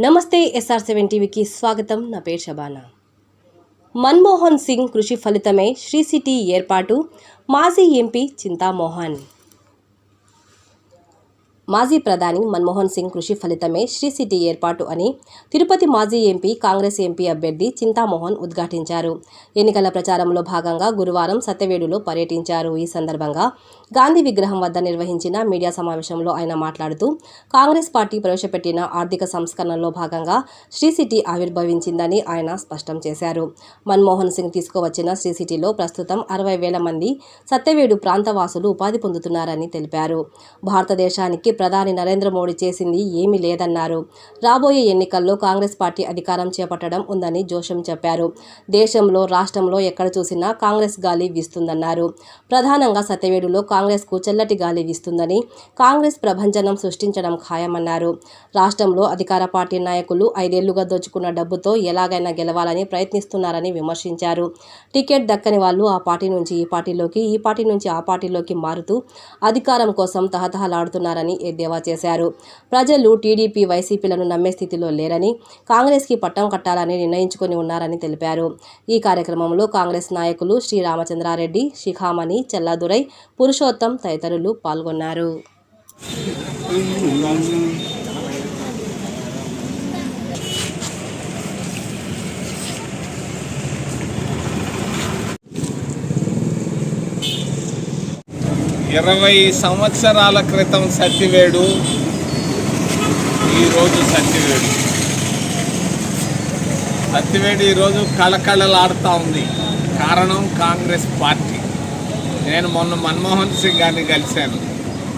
నమస్తే SR seven టీవీకి స్వాగతం. నా పేరు షబానా. మన్మోహన్ సింగ్ కృషి ఫలితమే శ్రీ సిటీ ఏర్పాటు. మాజీ ఎంపీ చింతామోహన్. మాజీ ప్రధాని మన్మోహన్ సింగ్ కృషి ఫలితమే శ్రీ సిటీ ఏర్పాటు అని తిరుపతి మాజీ ఎంపీ కాంగ్రెస్ ఎంపీ అభ్యర్థి చింతామోహన్ ఉద్ఘాటించారు. ఎన్నికల ప్రచారంలో భాగంగా గురువారం సత్యవేడులో పర్యటించారు. ఈ సందర్భంగా గాంధీ విగ్రహం వద్ద నిర్వహించిన మీడియా సమావేశంలో ఆయన మాట్లాడుతూ కాంగ్రెస్ పార్టీ ప్రవేశపెట్టిన ఆర్థిక సంస్కరణలో భాగంగా శ్రీ సిటీ ఆవిర్భవించిందని ఆయన స్పష్టం చేశారు. మన్మోహన్ సింగ్ తీసుకువచ్చిన శ్రీ సిటీలో ప్రస్తుతం అరవై వేల మంది సత్యవేడు ప్రాంతవాసులు ఉపాధి పొందుతున్నారని తెలిపారు. భారతదేశానికి ప్రధాని నరేంద్ర మోడీ చేసింది ఏమీ లేదన్నారు. రాబోయే ఎన్నికల్లో కాంగ్రెస్ పార్టీ అధికారం చేపట్టడం ఉందని జోషం చెప్పారు. దేశంలో రాష్ట్రంలో ఎక్కడ చూసినా కాంగ్రెస్ గాలి వీస్తుందన్నారు. ప్రధానంగా సత్యవేడులో కాంగ్రెస్కు చెల్లటి గాలి వీస్తుందని కాంగ్రెస్ ప్రభంజనం సృష్టించడం ఖాయమన్నారు. రాష్ట్రంలో అధికార పార్టీ నాయకులు ఐదేళ్ళుగా దోచుకున్న డబ్బుతో ఎలాగైనా గెలవాలని ప్రయత్నిస్తున్నారని విమర్శించారు. టికెట్ దక్కని వాళ్ళు ఆ పార్టీ నుంచి ఈ పార్టీలోకి ఈ పార్టీ నుంచి ఆ పార్టీలోకి మారుతూ అధికారం కోసం తహతహలాడుతున్నారని ఎద్దేవా చేశారు. ప్రజలు టీడీపీ వైసీపీలను నమ్మే స్థితిలో లేరని కాంగ్రెస్కి పట్టం కట్టాలని నిర్ణయించుకొని ఉన్నారని తెలిపారు. ఈ కార్యక్రమంలో కాంగ్రెస్ నాయకులు శ్రీ రామచంద్రారెడ్డి శిఖామణి చెల్లాదురై పురుషోత్తం తదితరులు పాల్గొన్నారు. ఇరవై సంవత్సరాల క్రితం సత్తివేడు ఈరోజు సత్తివేడు సత్తివేడు ఈరోజు కళకళలాడుతూ ఉంది. కారణం కాంగ్రెస్ పార్టీ. నేను మొన్న మన్మోహన్ సింగ్ గారిని కలిశాను.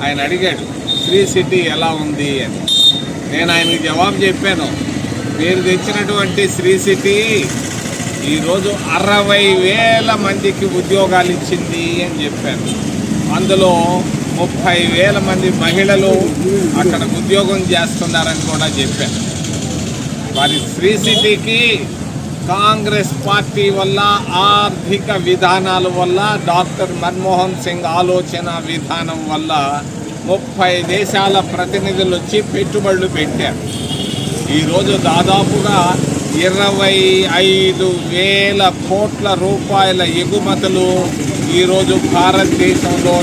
ఆయన అడిగాడు శ్రీ సిటీ ఎలా ఉంది? అని. నేను ఆయనకి జవాబు చెప్పాను మీరు తెచ్చినటువంటి శ్రీ సిటీ ఈరోజు అరవై వేల మందికి ఉద్యోగాలు ఇచ్చింది అని చెప్పాను. అందులో ముప్పై వేల మంది మహిళలు అక్కడ ఉద్యోగం చేస్తున్నారని కూడా చెప్పారు మరి శ్రీ సిటీకి కాంగ్రెస్ పార్టీ వల్ల ఆర్థిక విధానాల వల్ల డాక్టర్ మన్మోహన్ సింగ్ ఆలోచన విధానం వల్ల ముప్పై దేశాల ప్రతినిధులు వచ్చి పెట్టుబడులు పెట్టారు. ఈరోజు దాదాపుగా ఇరవై ఐదు వేల కోట్ల రూపాయల ఎగుమతులు ఈరోజు భారతదేశంలో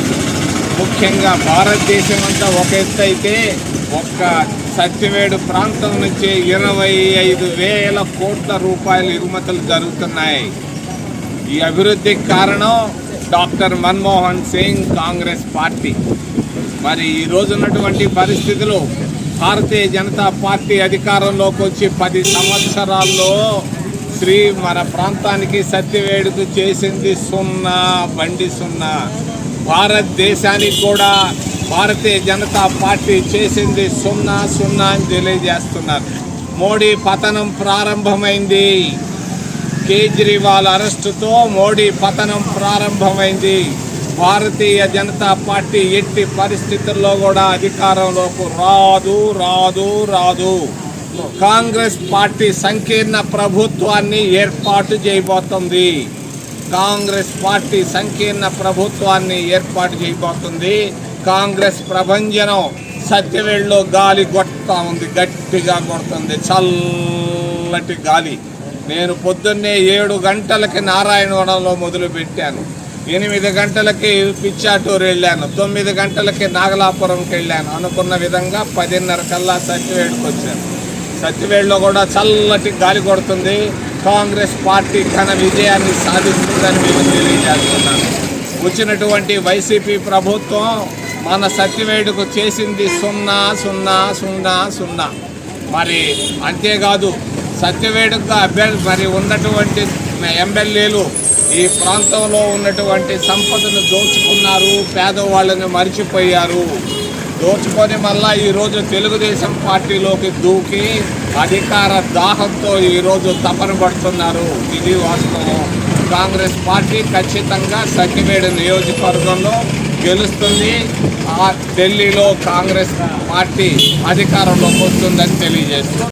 ముఖ్యంగా భారతదేశం అంతా ఒక ఎత్తు అయితే ఒక్క సత్యవేడు ప్రాంతం నుంచి ఇరవై ఐదు వేల కోట్ల రూపాయల ఎగుమతులు జరుగుతున్నాయి. ఈ అభివృద్ధికి కారణం డాక్టర్ మన్మోహన్ సింగ్ కాంగ్రెస్ పార్టీ. మరి ఈ రోజున్నటువంటి పరిస్థితులు భారతీయ జనతా పార్టీ అధికారంలోకి వచ్చి పది సంవత్సరాల్లో శ్రీ మన ప్రాంతానికి సత్యవేడుకు చేసింది సున్నా బండి సున్నా. భారతదేశానికి కూడా భారతీయ జనతా పార్టీ చేసింది సున్నా సున్నా అని తెలియజేస్తున్నారు. మోడీ పతనం ప్రారంభమైంది. కేజ్రీవాల్ అరెస్టుతో మోడీ పతనం ప్రారంభమైంది. భారతీయ జనతా పార్టీ ఎట్టి పరిస్థితుల్లో కూడా అధికారంలోకి రాదు రాదు రాదు. కాంగ్రెస్ పార్టీ సంకీర్ణ ప్రభుత్వాన్ని ఏర్పాటు చేయబోతుంది. కాంగ్రెస్ పార్టీ సంకీర్ణ ప్రభుత్వాన్ని ఏర్పాటు చేయబోతుంది. కాంగ్రెస్ ప్రభంజనం సత్యవేళ్ళలో గాలి కొడతా ఉంది గట్టిగా కొడుతుంది చల్లటి గాలి. నేను పొద్దున్నే ఏడు గంటలకి నారాయణవనంలో మొదలుపెట్టాను. ఎనిమిది గంటలకి పిచ్చాటూరు వెళ్ళాను. తొమ్మిది గంటలకి నాగలాపురంకి వెళ్ళాను. అనుకున్న విధంగా పదిన్నర కల్లా సత్యవేడికి వచ్చాను. సత్యవేడులో కూడా చల్లటి గాలి కొడుతుంది. కాంగ్రెస్ పార్టీ ఘన విజయాన్ని సాధిస్తుందని మేము తెలియజేస్తున్నాను వచ్చినటువంటి వైసీపీ ప్రభుత్వం మన సత్యవేడుకు చేసింది సున్నా సున్నా సున్నా సున్నా. మరి అంతేకాదు సత్యవేడుగా అభ్యర్థి మరి ఉన్నటువంటి ఎమ్మెల్యేలు ఈ ప్రాంతంలో ఉన్నటువంటి సంపదను దోచుకున్నారు పేదవాళ్ళని మర్చిపోయారు. దోచుకొని మళ్ళా ఈరోజు తెలుగుదేశం పార్టీలోకి దూకి అధికార దాహంతో ఈరోజు తపన పడుతున్నారు. ఇది వాస్తవం. కాంగ్రెస్ పార్టీ ఖచ్చితంగా సఖివేడు నియోజకవర్గంలో గెలుస్తుంది. ఆ ఢిల్లీలో కాంగ్రెస్ పార్టీ అధికారంలోకి వస్తుందని తెలియజేస్తుంది.